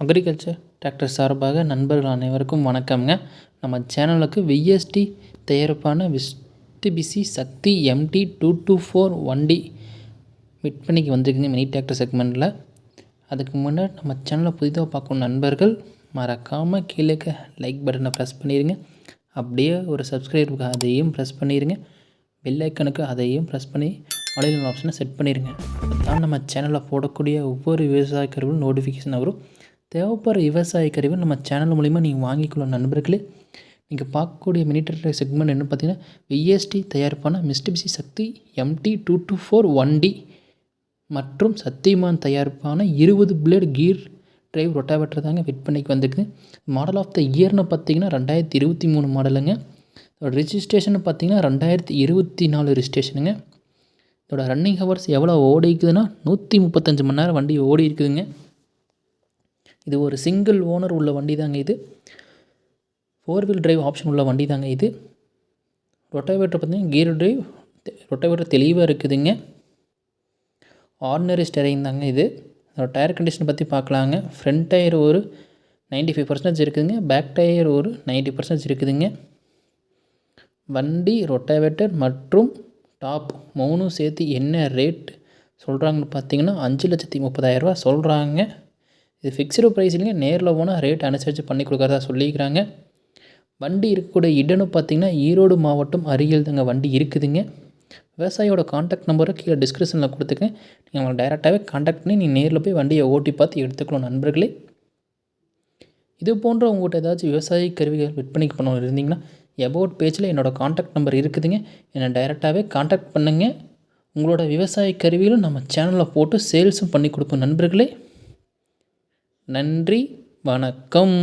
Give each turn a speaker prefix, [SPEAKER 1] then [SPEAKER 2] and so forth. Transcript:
[SPEAKER 1] Agriculture tractor சார்பாக நண்பர்கள் அனைவருக்கும் வணக்கம்ங்க. நம்ம சேனலுக்கு விஎஸ்டி தயாரிப்பான விஸ்டிபிசி Shakti MT two two four வண்டி விற்பனைக்கு வந்திருக்குங்க மினி டிராக்டர் செக்மெண்ட்டில் அதுக்கு முன்னாடி நம்ம சேனலை புதிதாக பார்க்கும் நண்பர்கள் மறக்காமல் கீழே லைக் பட்டனை ப்ரெஸ் பண்ணிடுங்க அப்படியே ஒரு சப்ஸ்கிரைபுக்கு அதையும் ப்ரெஸ் பண்ணிடுங்க பெல்லைக்கனுக்கு அதையும் ப்ரெஸ் பண்ணி ஆன்லைன் ஆப்ஷனை செட் பண்ணிடுங்க அதான் நம்ம சேனலில் போடக்கூடிய ஒவ்வொரு விவசாய நோட்டிஃபிகேஷன் வரும். தேவைப்படுற விவசாய கருவி நம்ம சேனல் மூலிமா நீங்கள் வாங்கிக்கொள்ளும் நண்பர்களே. நீங்கள் பார்க்கக்கூடிய மினி செக்மெண்ட் என்ன பார்த்தீங்கன்னா விஎஸ்டி தயாரிப்பான மிஸ்டிபிசி Shakti MT two two four one D மற்றும் சத்தியமான் தயாரிப்பான இருபது பிளேடு கீர் டிரைவ் ரொட்டாவேட்டர் தாங்க விற்பனைக்கு வந்திருக்கு. மாடல் ஆஃப் த இயர்னு பார்த்தீங்கன்னா ரெண்டாயிரத்தி இருபத்தி மூணு மாடலுங்க இதோட ரிஜிஸ்ட்ரேஷன் பார்த்தீங்கன்னா ரெண்டாயிரத்தி இருபத்தி நாலு ரிஜிஸ்ட்ரேஷனுங்க இதோட ரன்னிங் ஹவர்ஸ் எவ்வளோ ஓடிக்குதுன்னா நூற்றி முப்பத்தஞ்சு மணி நேரம் வண்டி ஓடி இருக்குதுங்க இது ஒரு சிங்கிள் ஓனர் உள்ள வண்டி தாங்க இது. ஃபோர் வீல் டிரைவ் ஆப்ஷன் உள்ள வண்டி தாங்க இது. ரொட்டோவேட்டர் பார்த்தீங்கன்னா கீர் டிரைவ் ரொட்டாவேட்டர் தெளிவாக இருக்குதுங்க. ஆர்டினரி ஸ்டெரிங் தாங்க இது. அதோட டயர் கண்டிஷன் பற்றி பார்க்கலாங்க. ஃப்ரண்ட் டயர் ஒரு நைன்ட்டி ஃபைவ் பர்சன்டேஜ் இருக்குதுங்க. பேக் டயர் ஒரு நைன்ட்டி பர்சன்டேஜ் இருக்குதுங்க. வண்டி ரொட்டாவேட்டர் மற்றும் டாப் மூணும் சேர்த்து என்ன ரேட் சொல்கிறாங்கன்னு பார்த்தீங்கன்னா அஞ்சு லட்சத்தி முப்பதாயிரரூபா சொல்கிறாங்க இது ஃபிக்ஸ்டு ப்ரைஸ் இல்லைங்க நேரில் போனால் ரேட் அனுசரித்து பண்ணி கொடுக்குறதா சொல்லிக்கிறாங்க வண்டி இருக்கக்கூடிய இடம்னு பார்த்தீங்கன்னா ஈரோடு மாவட்டம் அருகில் தாங்க வண்டி இருக்குதுங்க. விவசாயியோட காண்டாக்ட் நம்பரை கீழே டிஸ்கிரிப்ஷனில் கொடுத்துருக்கேன். நீங்கள் அவங்களை டைரெக்டாகவே காண்டாக்ட் பண்ணி நீங்கள் நேரில் போய் வண்டியை ஓட்டி பார்த்து எடுத்துக்கணும் நண்பர்களே. இது போன்ற உங்கள்கிட்ட ஏதாச்சும் விவசாய கருவிகள் விற்பனைக்கு பண்ண இருந்தீங்கன்னா எபோட் பேஜில் என்னோடய காண்டாக்ட் நம்பர் இருக்குதுங்க. என்னை டைரெக்டாகவே காண்டாக்ட் பண்ணுங்கள் உங்களோட விவசாய கருவிகளும் நம்ம சேனலில் போட்டு சேல்ஸும் பண்ணி கொடுப்போம் நண்பர்களே. நன்றி வணக்கம்.